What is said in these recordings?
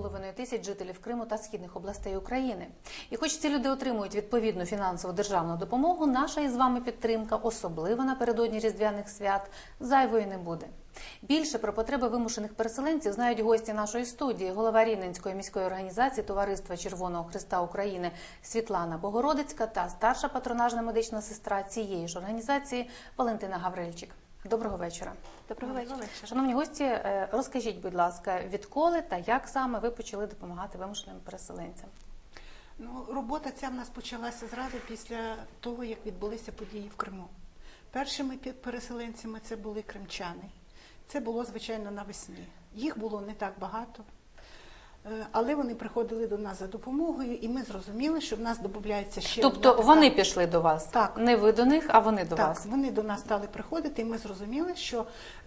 захистила 2,5 тисяч жителів Криму та східних областей України. І хоч ці люди отримують відповідну фінансову державну допомогу, наша із вами підтримка, особливо напередодні різдвяних свят, зайвою не буде. Більше про потреби вимушених переселенців знають гості нашої студії, голова Рівненської міської організації Товариства Червоного Христа України Світлана Богородицька та старша патронажна медична сестра цієї ж організації Валентина Гаврильчик. Доброго вечора. Доброго вечора. Шановні гості, е, розкажіть, будь ласка, відколи та як саме ви почали допомагати вимушеним переселенцям? Ну, робота ця в нас почалася зразу після того, як відбулися події в Криму. Першими переселенцями це були кримчани. Це було, звичайно, навесні. Їх було не так багато, але вони приходили до нас за допомогою, і ми зрозуміли, що в нас додається ще Тобто одна вони пішли до вас, Так. не ви до них, а вони до так, вас. вони до нас стали приходити, і ми зрозуміли, що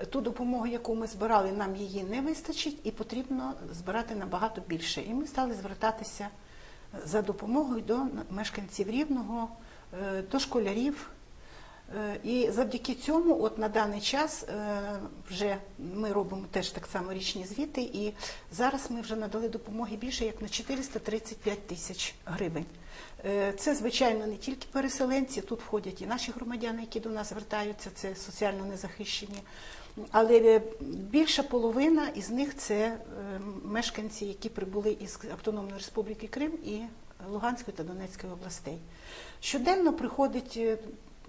ту допомогу, яку ми збирали, нам її не вистачить, і потрібно збирати набагато більше. І ми стали звертатися за допомогою до мешканців рівного, е, до школярів. Е, І завдяки цьому, от на даний час, е, вже ми робимо теж так само річні звіти, і зараз ми вже надали допомоги більше як на 435 тисяч гривень. Е, Це, звичайно, не тільки переселенці, тут входять і наші громадяни, які до нас звертаються, це соціально незахищені. Але більша половина із них це мешканці, які прибули із Автономної Республіки Крим і Луганської та Донецької областей. Щоденно приходить.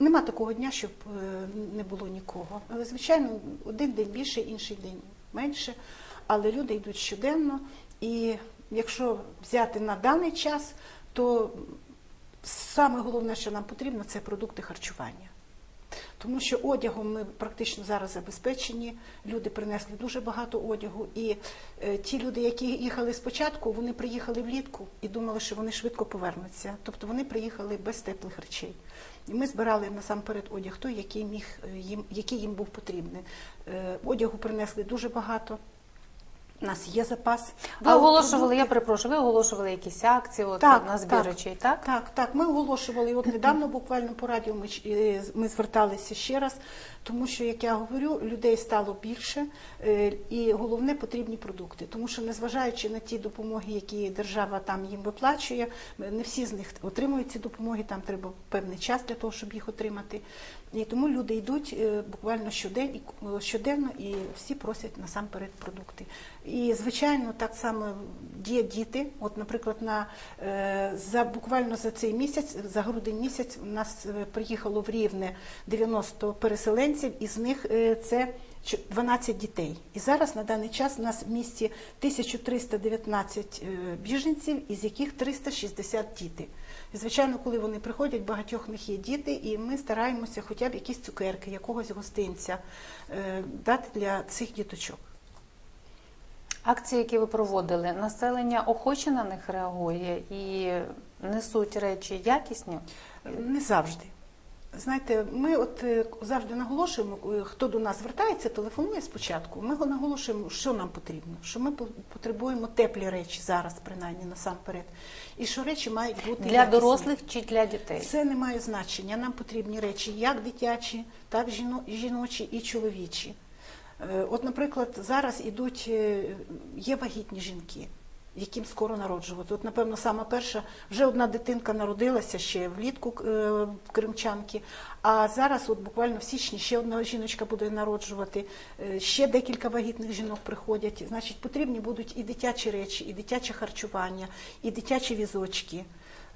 Нема такого дня, щоб е, не було нікого. Звичайно, один день більше, інший день менше. Але люди йдуть щоденно. І якщо взяти на даний час, то саме головне, що нам потрібно, це продукти харчування. Тому що одягом ми практично зараз забезпечені. Люди принесли дуже багато одягу. І е, ті люди, які їхали спочатку, вони приїхали влітку і думали, що вони швидко повернуться. Тобто вони приїхали без теплих речей. І ми збирали насамперед одяг той, який міг е, їм, який їм був потрібний. Е, одягу принесли дуже багато. У нас є запас. Ви А оголошували, продукти- я перепрошую, ви оголошували якісь акції от, так, на збір так, речей, так? Так, так. Ми оголошували от недавно буквально по радіо. Ми, е, ми зверталися ще раз, тому що, як я говорю, людей стало більше, е, і головне потрібні продукти. Тому що, незважаючи на ті допомоги, які держава там їм виплачує, не всі з них отримують ці допомоги. Там треба певний час для того, щоб їх отримати. І тому люди йдуть е, буквально щодень, е, щоденно і всі просять насамперед продукти. І звичайно, так само є діти. От, наприклад, на е, за буквально за цей місяць, за грудень місяць, у нас приїхало в Рівне 90 переселенців, із них це чо- 12 дітей. І зараз на даний час у нас в місті 1319 е, біженців, із яких 360 діти. І, звичайно, коли вони приходять, багатьох них є діти, і ми стараємося хоча б якісь цукерки, якогось гостинця е, дати для цих діточок. Акції, які ви проводили, населення охоче на них реагує і несуть речі якісні. Не завжди. Знаєте, ми от е, завжди наголошуємо, е, хто до нас звертається, телефонує спочатку. Ми го- наголошуємо, що нам потрібно, що ми по- потребуємо теплі речі зараз, принаймні насамперед, і що речі мають бути Для якісні. дорослих чи для дітей? Це не має значення. Нам потрібні речі як дитячі, так жіно- жіночі і чоловічі. Е, От, наприклад, зараз ідуть, є вагітні жінки, яким скоро народжувати. От, напевно, сама перша, вже одна дитинка народилася ще влітку е, кримчанки, а зараз, от буквально в січні, ще одна жіночка буде народжувати, е, ще декілька вагітних жінок приходять. Значить, потрібні будуть і дитячі речі, і дитяче харчування, і дитячі візочки.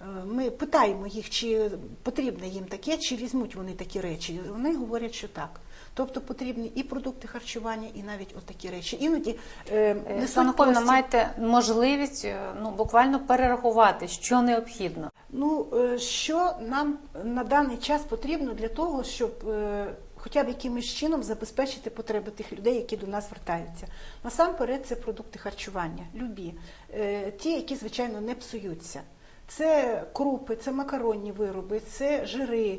Е, Ми питаємо їх, чи потрібне їм таке, чи візьмуть вони такі речі. Вони говорять, що так. Тобто потрібні і продукти харчування, і навіть отакі речі. Іноді е, несуть Світлана Миколаївна, маєте можливість е, ну, буквально перерахувати, що необхідно. Ну, е, що нам на даний час потрібно для того, щоб е, хоча б якимось чином забезпечити потреби тих людей, які до нас звертаються. Насамперед, це продукти харчування, любі, Е, ті, які, звичайно, не псуються. Це крупи, це макаронні вироби, це жири.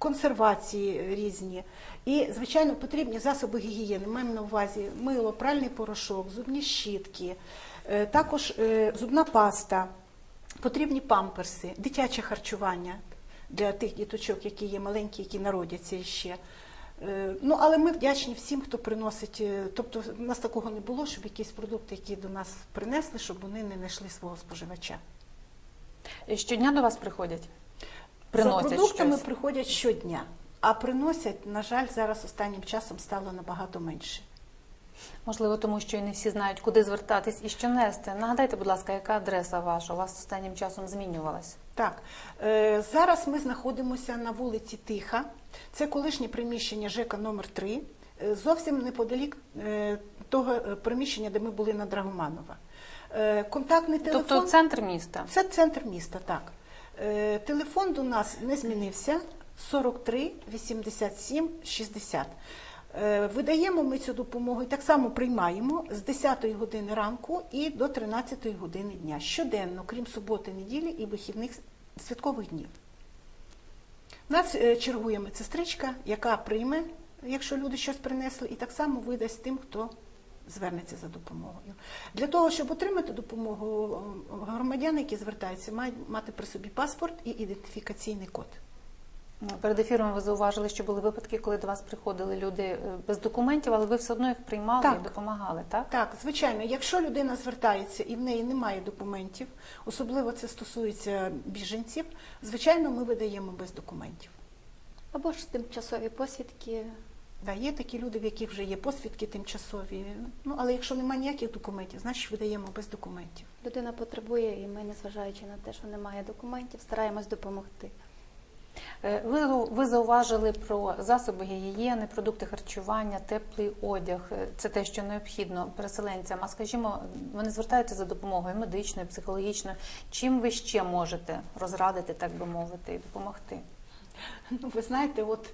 Консервації різні. І, звичайно, потрібні засоби гігієни. Маємо на увазі мило, пральний порошок, зубні щітки, е, також е, зубна паста, потрібні памперси, дитяче харчування для тих діточок, які є маленькі, які народяться ще. Е, Ну, але ми вдячні всім, хто приносить. Тобто, в нас такого не було, щоб якісь продукти, які до нас принесли, щоб вони не знайшли свого споживача. Щодня до вас приходять? За продуктами щось? приходять щодня, а приносять, на жаль, зараз останнім часом стало набагато менше. Можливо, тому що і не всі знають, куди звертатись і що нести. Нагадайте, будь ласка, яка адреса ваша? У вас останнім часом змінювалась? Так, е, зараз ми знаходимося на вулиці Тиха. Це колишнє приміщення ЖЕКа номер 3 е, зовсім неподалік е, того приміщення, де ми були на Драгоманова. Контактний телефон. Тобто центр міста. Це центр міста, так. Е, Телефон до нас не змінився 43 87 60. Е, Видаємо ми цю допомогу і так само приймаємо з 10 години ранку і до 13 години дня. Щоденно, крім суботи, неділі і вихідних святкових днів. Нас е, чергує медсестричка, яка прийме, якщо люди щось принесли, і так само видасть тим, хто звернеться за допомогою. Для того, щоб отримати допомогу, громадяни, які звертаються, мають мати при собі паспорт і ідентифікаційний код. Перед ефіром ви зауважили, що були випадки, коли до вас приходили люди е, без документів, але ви все одно їх приймали Так. і допомагали, так? Так, звичайно, якщо людина звертається і в неї немає документів, особливо це стосується біженців, звичайно, ми видаємо без документів. Або ж тимчасові посвідки. Да, є такі люди, в яких вже є посвідки тимчасові. Ну, але якщо немає ніяких документів, значить видаємо без документів. Людина потребує, і ми, незважаючи на те, що немає документів, стараємось допомогти. Е, Ви, ви зауважили про засоби гігієни, продукти харчування, теплий одяг. Е, Це те, що необхідно переселенцям. А скажімо, вони звертаються за допомогою медичною, психологічною. Чим ви ще можете розрадити, так би мовити, і допомогти? Ну, ви знаєте, от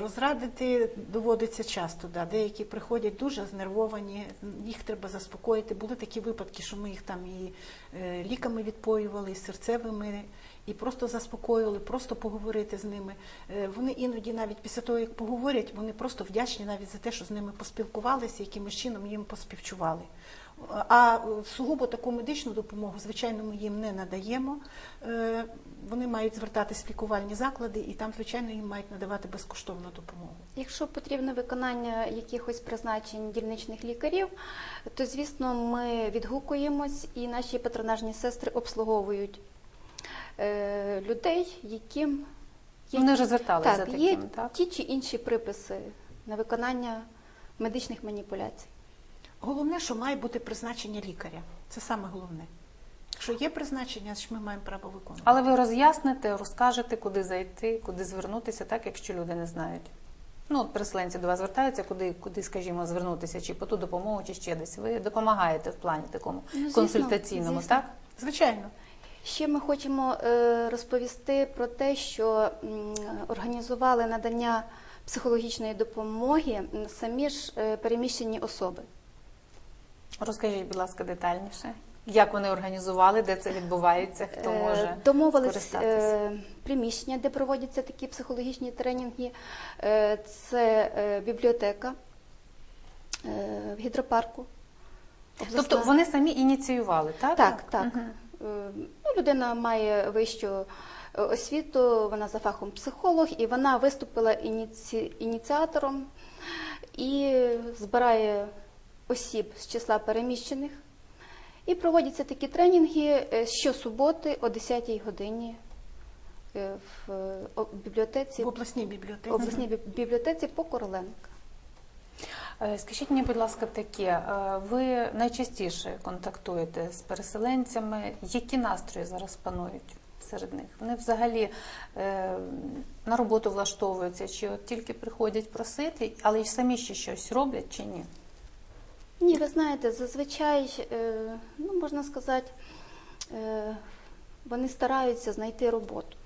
розрадити доводиться часто. Да. Деякі приходять дуже знервовані, їх треба заспокоїти. Були такі випадки, що ми їх там і е, ліками відпоювали, і серцевими, і просто заспокоювали, просто поговорити з ними. Е, Вони іноді навіть після того, як поговорять, вони просто вдячні навіть за те, що з ними поспілкувалися, якимось чином їм поспівчували. А сугубо таку медичну допомогу, звичайно, ми їм не надаємо. Е, Вони мають звертатись в лікувальні заклади, і там, звичайно, їм мають надавати безкоштовну допомогу. Якщо потрібне виконання якихось призначень дільничних лікарів, то звісно ми відгукуємось і наші патронажні сестри обслуговують е, людей, яким є, Вони вже зверталися за так, є так? ті чи інші приписи на виконання медичних маніпуляцій. Головне, що має бути призначення лікаря. Це саме головне. Якщо є призначення, значить ми маємо право виконувати. Але ви роз'ясните, розкажете, куди зайти, куди звернутися, так, якщо люди не знають. Ну, от переселенці до вас звертаються, куди, куди, скажімо, звернутися, чи по ту допомогу, чи ще десь. Ви допомагаєте в плані такому Ну, звісно, консультаційному, звісно. так? Звичайно. Ще ми хочемо е, розповісти про те, що організували надання психологічної допомоги самі ж е, переміщені особи. Розкажіть, будь ласка, детальніше. Як вони організували, де це відбувається, хто Е, може Домовились приміщення, де проводяться такі психологічні тренінги. Це бібліотека в гідропарку. Тобто вони самі ініціювали, так? Так, так. Мгм. Е, Ну, людина має вищу е, освіту, вона за фахом психолог, і вона виступила ініці... ініціатором і збирає осіб з числа переміщених. І проводяться такі тренінги е, щосуботи о 10-й годині в бібліотеці, В обласній бібліотеці. обласній бібліотеці по Короленка. Е, Скажіть мені, будь ласка, таке. е, Ви найчастіше контактуєте з переселенцями. Які настрої зараз панують серед них? Вони взагалі е, на роботу влаштовуються, чи от тільки приходять просити, але й самі ще щось роблять чи ні? Ні, ви знаєте, зазвичай, ну можна сказати, вони стараються знайти роботу.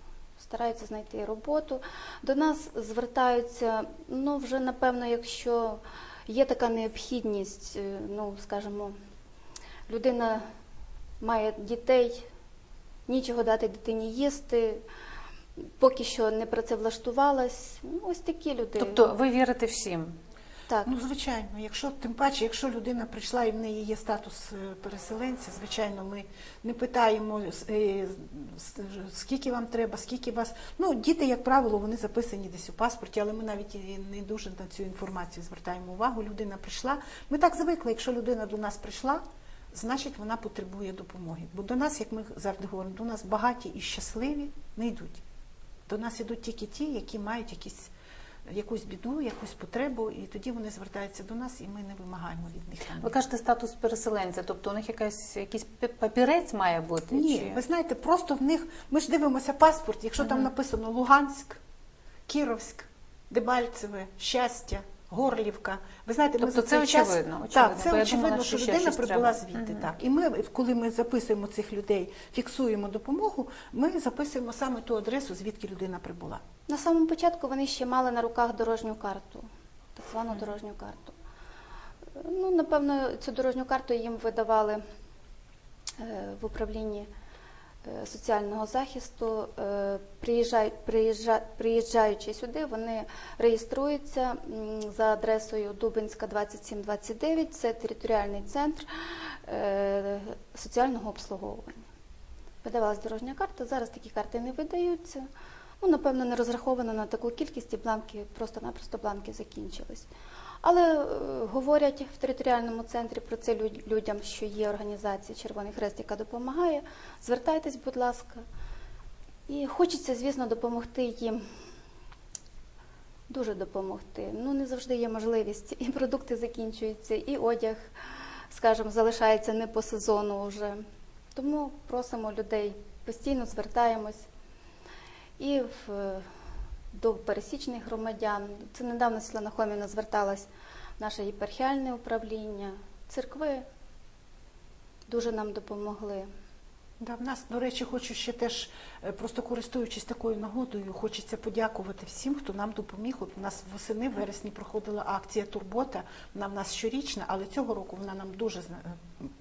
Стараються знайти роботу. До нас звертаються, ну вже напевно, якщо є така необхідність, е, ну скажімо, людина має дітей, нічого дати дитині їсти, поки що не працевлаштувалась. Ну, ось такі люди. Тобто ви вірите всім? Так. Ну, звичайно, якщо тим паче, якщо людина прийшла і в неї є статус е, переселенця, звичайно, ми не питаємо е, с- скільки вам треба, скільки вас. Ну, діти, як правило, вони записані десь у паспорті, але ми навіть не дуже на цю інформацію звертаємо увагу. Людина прийшла. Ми так звикли, якщо людина до нас прийшла. Значить, вона потребує допомоги. Бо до нас, як ми завжди говоримо, до нас багаті і щасливі не йдуть. До нас ідуть тільки ті, які мають якісь, якусь біду, якусь потребу, і тоді вони звертаються до нас, і ми не вимагаємо від них. Ви кажете статус переселенця, тобто у них якась якийсь папірець має бути? Ні, чи... ви знаєте, просто в них ми ж дивимося паспорт, якщо там написано Луганськ, Кіровськ, Дебальцеве, Щастя, Горлівка. Ви знаєте, ми Тобто за це час очевидно, очевидно, так, це очевидно, думала, що що людина прибула треба. звідти. Мгм. Так, і ми, коли ми записуємо цих людей, фіксуємо допомогу, ми записуємо саме ту адресу, звідки людина прибула. На самому початку вони ще мали на руках дорожню карту, так звану дорожню карту. Ну, напевно, цю дорожню карту їм видавали е, в управлінні соціального захисту. Е, приїжджа- Приїжджаючи сюди, вони реєструються за адресою Дубинська 2729. Це територіальний центр е, соціального обслуговування. Видавалась дорожня карта. Зараз такі карти не видаються. Ну, напевно, не розраховано на таку кількість і бланки, просто-напросто бланки закінчились. Але е, говорять в територіальному центрі про це людям, що є організація Червоний Хрест, яка допомагає. Звертайтесь, будь ласка. І хочеться, звісно, допомогти їм. Дуже допомогти. Ну, не завжди є можливість. І продукти закінчуються, і одяг, скажімо, залишається не по сезону вже. Тому просимо людей, постійно звертаємось і в, до пересічних громадян. Це недавно Світлана Хоміна зверталась в наше єпархіальне управління, церкви дуже нам допомогли. Да, в нас, до речі, хочу ще теж, просто користуючись такою нагодою, хочеться подякувати всім, хто нам допоміг. От у нас восени, в вересні проходила акція Турбота. Вона в нас щорічна, але цього року вона нам дуже е,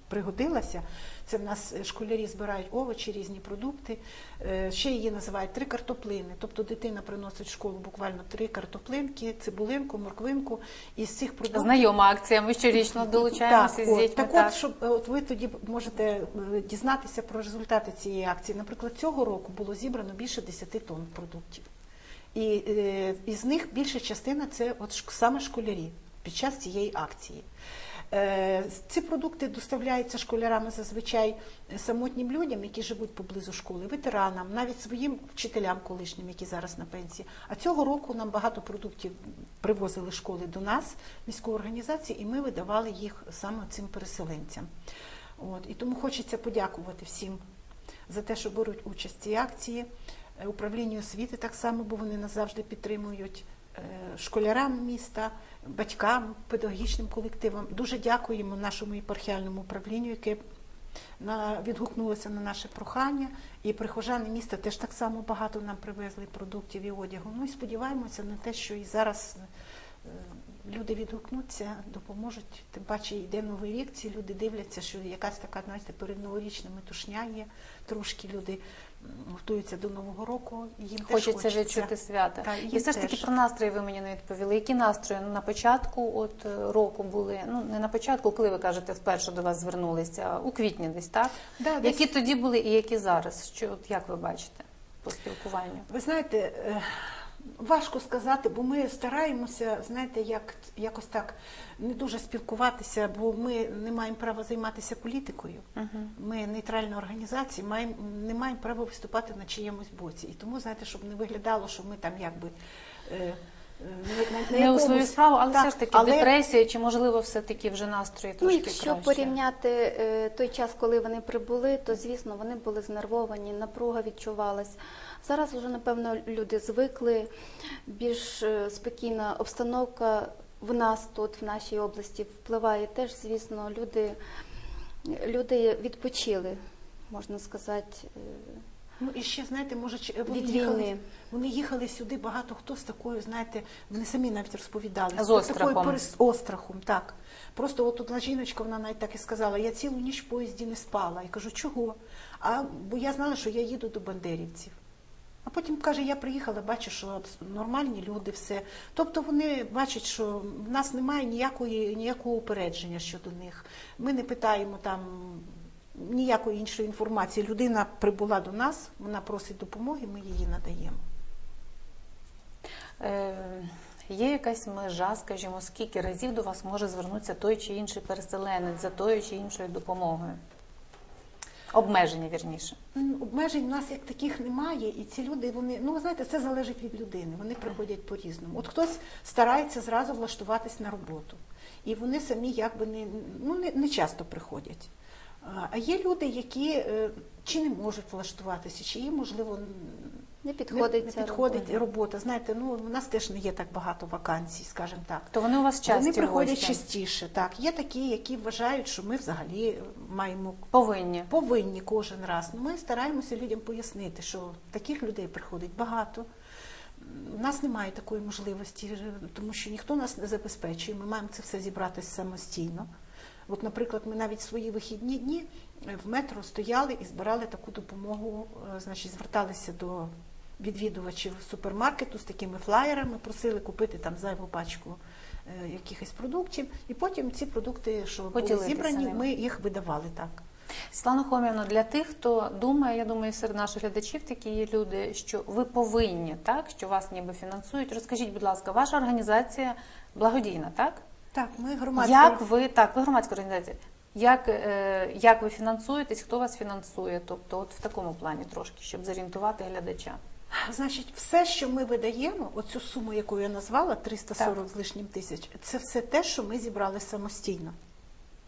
пригодилася. Це в нас е, школярі збирають овочі, різні продукти. Е, Ще її називають три картоплини. Тобто дитина приносить в школу буквально три картоплинки, цибулинку, морквинку. І з цих продуктів Знайома акція. Ми щорічно долучаємося так, з дітьми. так от, щоб е, от ви тоді можете е, дізнатися про результати цієї акції. Наприклад, цього року було зібрано більше 10 тонн продуктів. І е, із них більша частина це от саме школярі під час цієї акції. Е, Ці продукти доставляються школярами зазвичай самотнім людям, які живуть поблизу школи, ветеранам, навіть своїм вчителям колишнім, які зараз на пенсії. А цього року нам багато продуктів привозили школи до нас, міської організації, і ми видавали їх саме цим переселенцям. От і тому хочеться подякувати всім за те, що беруть участь в цій акції. Е, Управлінню освіти так само, бо вони нас завжди підтримують. е, Школярам міста, батькам, педагогічним колективам. Дуже дякуємо нашому єпархіальному управлінню, яке відгукнулося на наше прохання. І прихожани міста теж так само багато нам привезли продуктів і одягу. Ну і сподіваємося на те, що і зараз е, люди відгукнуться, допоможуть. Тим паче йде новий рік. Ці люди дивляться, що якась така, знаєте, передноворічна метушня є. Трошки люди готуються до нового року. Їм Хочеться відчути свята. Так, і все ж таки про настрої ви мені не відповіли. Які настрої ну, на початку от е, року були? Ну не на початку, коли ви кажете, вперше до вас звернулися, у квітні десь, так? Да, десь- Які тоді були і які зараз? Що от як ви бачите по спілкуванню? Ви знаєте, е, важко сказати, бо ми стараємося, знаєте, як, якось так не дуже спілкуватися, бо ми не маємо права займатися політикою. Ми нейтральна організація, маємо, не маємо права виступати на чиємусь боці. І тому, знаєте, щоб не виглядало, що ми там якби. е, на- на- Не у свою справу, але Так, все ж таки але- депресія, чи можливо все таки вже настрої Ну, якщо краще? порівняти е, той час, коли вони прибули, то звісно вони були знервовані, напруга відчувалась. Зараз вже напевно люди звикли, більш е, спокійна обстановка в нас тут, в нашій області, впливає теж, звісно, люди, люди відпочили, можна сказати. Е, Ну і ще знаєте, може чи- вони Від їхали, війни. вони їхали сюди. Багато хто з такою, знаєте, вони самі навіть розповідали З такою острахом. перес- острахом, так. Просто от одна жіночка, вона навіть так і сказала: я цілу ніч в поїзді не спала. Я кажу, чого? А бо я знала, що я їду до бандерівців. А потім каже, я приїхала, бачу, що абс- нормальні люди, все. Тобто вони бачать, що в нас немає ніякої, ніякого упередження щодо них. Ми не питаємо там ніякої іншої інформації. Людина прибула до нас, вона просить допомоги, ми її надаємо. Е, Є якась межа, скажімо, скільки разів до вас може звернутися той чи інший переселенець за тою чи іншою допомогою? Обмеження, вірніше. Обмежень в нас як таких немає, і ці люди, вони, ну ви знаєте, це залежить від людини. Вони приходять по-різному. От хтось старається зразу влаштуватись на роботу, і вони самі якби не, ну, не, не часто приходять. А- є люди, які е, чи не можуть влаштуватися, чи їм, можливо, Не підходить не, не підходить робота. робота. Знаєте, ну у нас теж не є так багато вакансій, скажімо так. То вони у вас часті Вони приходять гості? частіше. Так, є такі, які вважають, що ми взагалі маємо Повинні. повинні кожен раз. Ну, Ми стараємося людям пояснити, що таких людей приходить багато. У нас немає такої можливості, тому що ніхто нас не забезпечує. Ми маємо це все зібрати самостійно. От, наприклад, ми навіть свої вихідні дні е, в метро стояли і збирали таку допомогу, е, значить, зверталися до відвідувачів супермаркету з такими флаєрами, просили купити там зайву пачку е, якихось продуктів, і потім ці продукти, що були Поділитися зібрані, ними. ми їх видавали так. Світлана Хомівна, для тих, хто думає, я думаю, серед наших глядачів такі є люди, що ви повинні, так, що вас ніби фінансують. Розкажіть, будь ласка, ваша організація благодійна, так? Так, ми громадська Як ви так, ви громадська організація? Як, е, як ви фінансуєтесь? Хто вас фінансує? Тобто, от в такому плані трошки, щоб зорієнтувати глядача. Значить, все, що ми видаємо, оцю суму, яку я назвала, 340 з лишнім тисяч, це все те, що ми зібрали самостійно.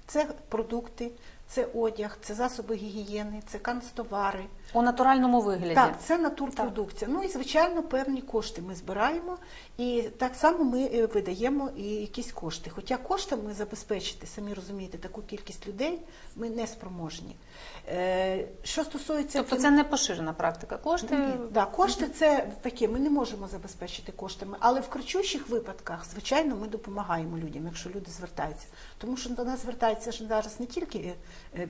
Це продукти, це одяг, це засоби гігієни, це канцтовари. У натуральному вигляді. Так, це натурпродукція. Ну і звичайно, певні кошти ми збираємо, і так само ми е, видаємо і якісь кошти. Хоча коштами забезпечити, самі розумієте, таку кількість людей ми не спроможні. Е, Що стосується Тобто це не поширена практика. Кошти ні, да, кошти це таке, ми не можемо забезпечити коштами, але в кричущих випадках, звичайно, ми допомагаємо людям, якщо люди звертаються. Тому що до нас звертаються ж зараз не тільки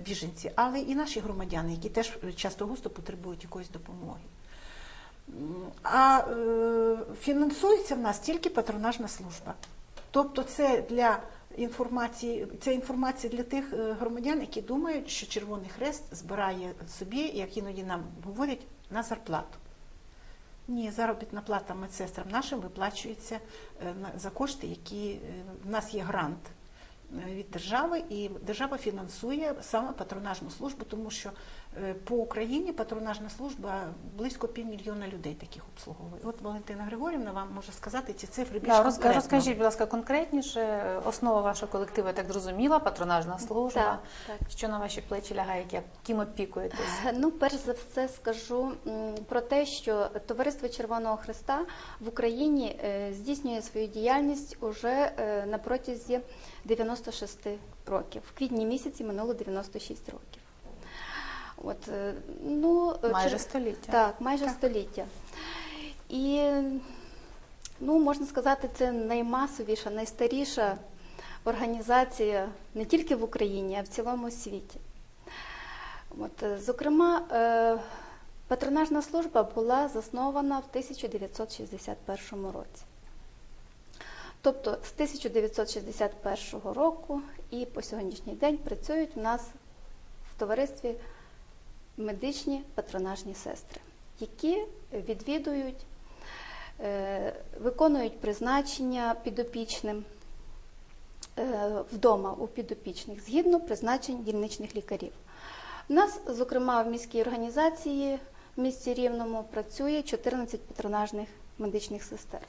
біженці, але і наші громадяни, які теж е, часто густо потребують якоїсь допомоги. А е, фінансується в нас тільки патронажна служба. Тобто це для інформації, це інформація для тих е, громадян, які думають, що Червоний Хрест збирає собі, як іноді нам говорять, на зарплату. Ні, заробітна плата медсестрам нашим виплачується е, за кошти, які е, в нас є грант е, від держави, і держава фінансує саме патронажну службу, тому що по Україні патронажна служба близько півмільйона людей таких обслуговує. От Валентина Григорівна вам може сказати ці цифри більш Да, конкретно. розкажіть, будь ласка, конкретніше. Основа вашого колективу, я так зрозуміла, патронажна служба. Так, так. Що на ваші плечі лягає, як- яким опікуєтесь? Ну, перш за все скажу про те, що Товариство Червоного Христа в Україні е, здійснює свою діяльність уже е, на протязі 96 років. В квітні місяці минуло 96 років. От, е, ну, е, Майже століття. Так, майже століття. І, ну, можна сказати, це наймасовіша, найстаріша організація не тільки в Україні, а в цілому світі. От, е, зокрема, патронажна служба була заснована в 1961 році. Тобто з 1961 року і по сьогоднішній день працюють у нас в товаристві медичні патронажні сестри, які відвідують, е, виконують призначення підопічним е, вдома у підопічних згідно призначень дільничних лікарів. У нас, зокрема, в міській організації в місті Рівному працює 14 патронажних медичних сестер.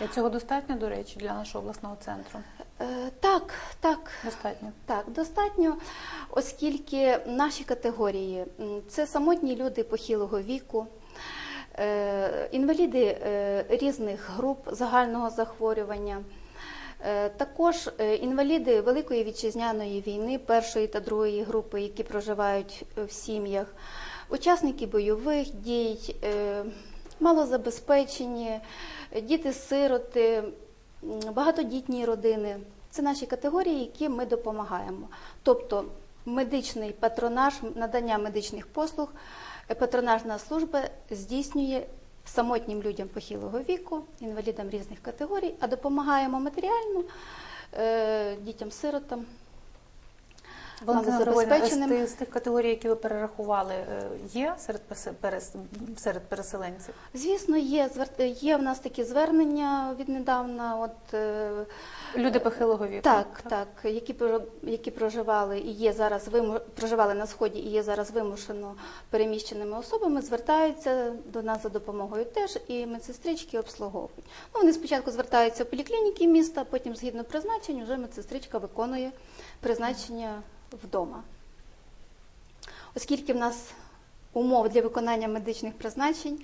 Для цього достатньо, до речі, для нашого обласного центру. Е, Так, так, Достатньо. Так, достатньо, оскільки наші категорії це самотні люди похилого віку, е, інваліди е, різних груп загального захворювання, також інваліди Великої вітчизняної війни першої та другої групи, які проживають в сім'ях, учасники бойових дій, малозабезпечені, діти-сироти, багатодітні родини. Це наші категорії, які ми допомагаємо. Тобто медичний патронаж, надання медичних послуг, е, патронажна служба здійснює самотнім людям похилого віку, інвалідам різних категорій, а допомагаємо матеріально е, дітям-сиротам. Григорівна, з, тих- з тих категорій, які ви перерахували, е, є серед серед переселенців? Звісно, є є в нас такі звернення віднедавна. От е, Люди похилого віку? так, так, які про- які проживали і є зараз виму- проживали на сході і є зараз вимушено переміщеними особами, звертаються до нас за допомогою теж і медсестрички обслуговують. Ну, вони спочатку звертаються в поліклініки міста, потім згідно призначень вже медсестричка виконує призначення вдома. Оскільки в нас умов для виконання медичних призначень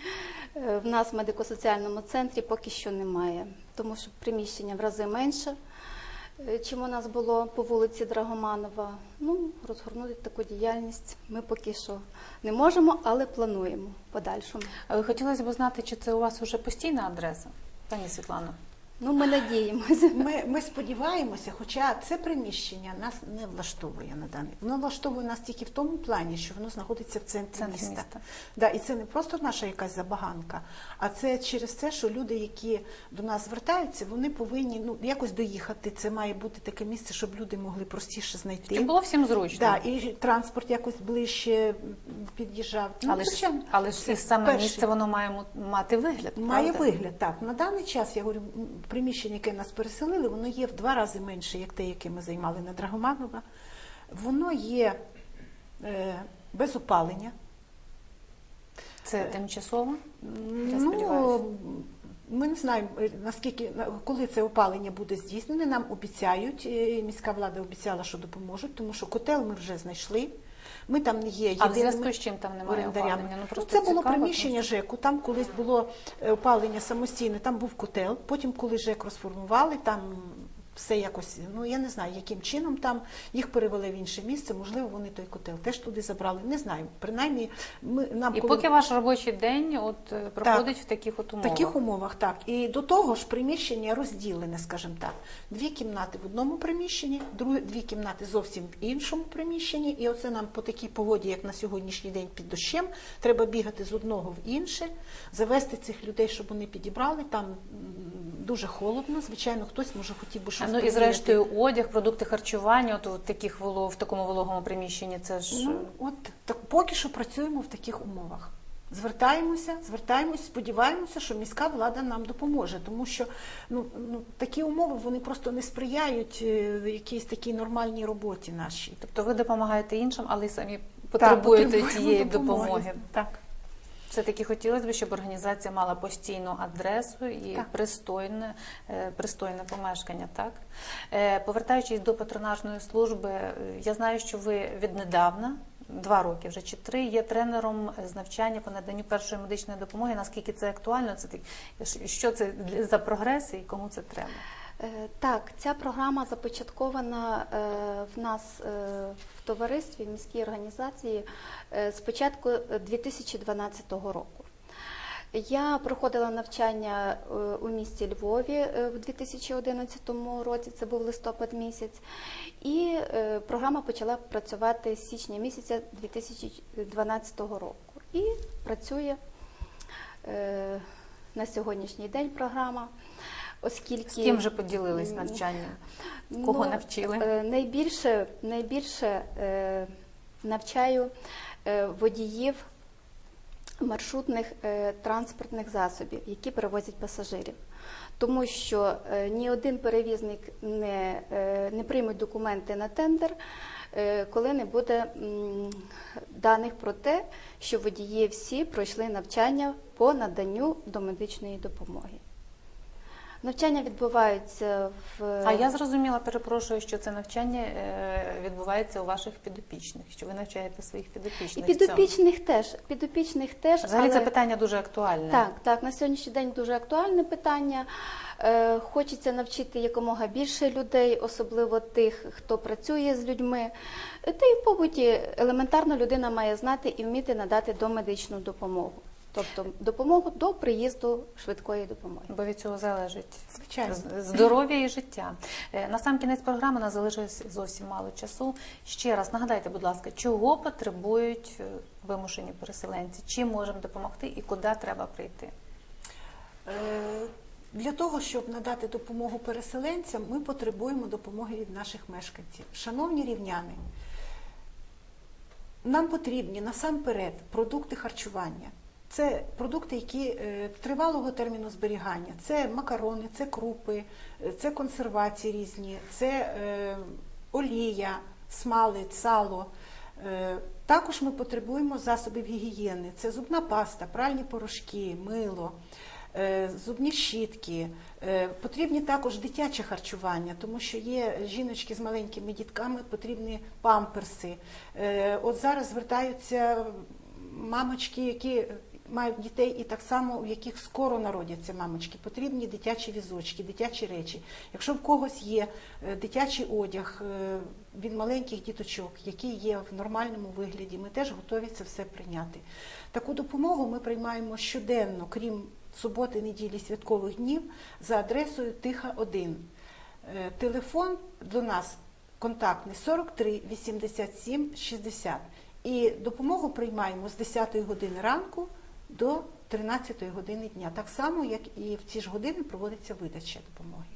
е, в нас в медико-соціальному центрі поки що немає, тому що приміщення в рази менше, е, чим у нас було по вулиці Драгоманова. Ну, розгорнути таку діяльність ми поки що не можемо, але плануємо подальшому. Хотілося б знати, чи це у вас уже постійна адреса, пані Світлано? Ну, ми надіємося. Ми, ми сподіваємося, хоча це приміщення нас не влаштовує на даний. Воно влаштовує нас тільки в тому плані, що воно знаходиться в центрі, Центрі міста. міста. Да, і це не просто наша якась забаганка, а це через те, що люди, які до нас звертаються, вони повинні ну якось доїхати. Це має бути таке місце, щоб люди могли простіше знайти. Щоб було всім зручно. Да, і транспорт якось ближче під'їжджав. Ну, але, ж, але ж це саме перший. місце воно має мати вигляд. Має правда? вигляд, так. На даний час, я говорю, приміщення, яке нас переселили, воно є в два рази менше, як те, яке ми займали на Драгоманова. Воно є е, без опалення. Це тимчасово? Я Ну, ми не знаємо, е, наскільки коли це опалення буде здійснене. Нам обіцяють, е, міська влада обіцяла, що допоможуть, тому що котел ми вже знайшли. Ми там не є А в зв'язку з чим там немає опалення? Ну, просто це було цікаво, приміщення ЖЕКу. Там колись було е, опалення самостійне, там був котел. Потім, коли ЖЕК розформували, там все якось, ну я не знаю, яким чином там їх перевели в інше місце. Можливо, вони той котел теж туди забрали. Не знаю. Принаймні, ми нам І коли- поки ваш робочий день от е, проходить в таких от в умовах. таких умовах, так. І до того ж приміщення розділене, скажімо так. Дві кімнати в одному приміщенні, другі, дві кімнати зовсім в іншому приміщенні. І оце нам по такій погоді, як на сьогоднішній день під дощем, треба бігати з одного в інше, завести цих людей, щоб вони підібрали. Там дуже холодно. Звичайно, хтось може хотів би щось Ну і зрештою одяг, продукти харчування, от у таких воло- в такому вологому приміщенні. Це ж Ну, от так поки що працюємо в таких умовах. Звертаємося, звертаємося, сподіваємося, що міська влада нам допоможе, тому що ну, ну такі умови вони просто не сприяють е, якійсь такій нормальній роботі нашій. тобто ви допомагаєте іншим, але й самі потребуєте потребуємо тієї допомоги. допомоги. Так. Все таки хотілося б, щоб організація мала постійну адресу і Так. пристойне, е, пристойне помешкання. Так Е, повертаючись до патронажної служби, е, я знаю, що ви віднедавна. Два роки вже чи три є тренером з навчання по наданню першої медичної допомоги. Наскільки це актуально? Це що це за прогрес і кому це треба? Так, ця програма започаткована в нас товаристві, в міській організації е, з початку е, 2012 року. Я проходила навчання е, у місті Львові е, в 2011 році, це був листопад місяць, і е, програма почала працювати з січня місяця 2012 року. І працює е, на сьогоднішній день програма, оскільки З ким вже поділились навчанням? Кого Ну, навчили? е, Найбільше, найбільше е, навчаю е, водіїв маршрутних транспортних засобів, які перевозять пасажирів. Тому що ні один перевізник не, не прийме документи на тендер, коли не буде даних про те, що водії всі пройшли навчання по наданню домедичної допомоги. Навчання відбуваються в А я зрозуміла, перепрошую, що це навчання е, відбувається у ваших підопічних, що ви навчаєте своїх і підопічних. цьому. підопічних теж. Підопічних теж Взагалі це питання дуже актуальне. Так, так, на сьогоднішній день дуже актуальне питання. Е, хочеться навчити якомога більше людей, особливо тих, хто працює з людьми. Та й в побуті елементарно людина має знати і вміти надати домедичну допомогу. Тобто допомогу до приїзду швидкої допомоги. Бо від цього залежить Звичайно. здоров'я і життя. Е, На сам кінець програми нас залишилось зовсім мало часу. Ще раз нагадайте, будь ласка, чого потребують е, вимушені переселенці, чим можемо допомогти і куди треба прийти? Е, Для того, щоб надати допомогу переселенцям, ми потребуємо допомоги від наших мешканців. Шановні рівняни, нам потрібні насамперед продукти харчування. Це продукти, які е, тривалого терміну зберігання. Це макарони, це крупи, е, це консервації різні, це е, олія, смалець, сало. Також ми потребуємо засобів гігієни. Це зубна паста, пральні порошки, мило, зубні щітки. Потрібні також дитяче харчування, тому що є жіночки з маленькими дітками, потрібні памперси. От зараз звертаються мамочки, які мають дітей, і так само у яких скоро народяться мамочки, потрібні дитячі візочки, дитячі речі. Якщо в когось є е, дитячий одяг е, від маленьких діточок, який є в нормальному вигляді, ми теж готові це все прийняти. Таку допомогу ми приймаємо щоденно, крім суботи, неділі, святкових днів, за адресою Тиха 1. Е, Телефон до нас контактний 43 87 60. І допомогу приймаємо з 10 години ранку до 13 години дня. Так само, як і в ці ж години проводиться видача допомоги.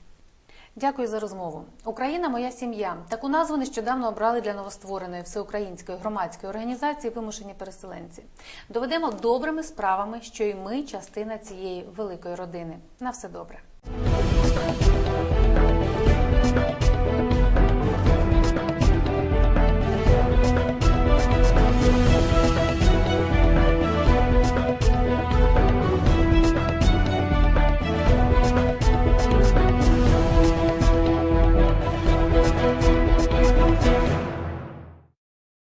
Дякую за розмову. Україна моя сім'я. Таку назву нещодавно обрали для новоствореної всеукраїнської громадської організації Вимушені переселенці. Доведемо добрими справами, що і ми частина цієї великої родини. На все добре.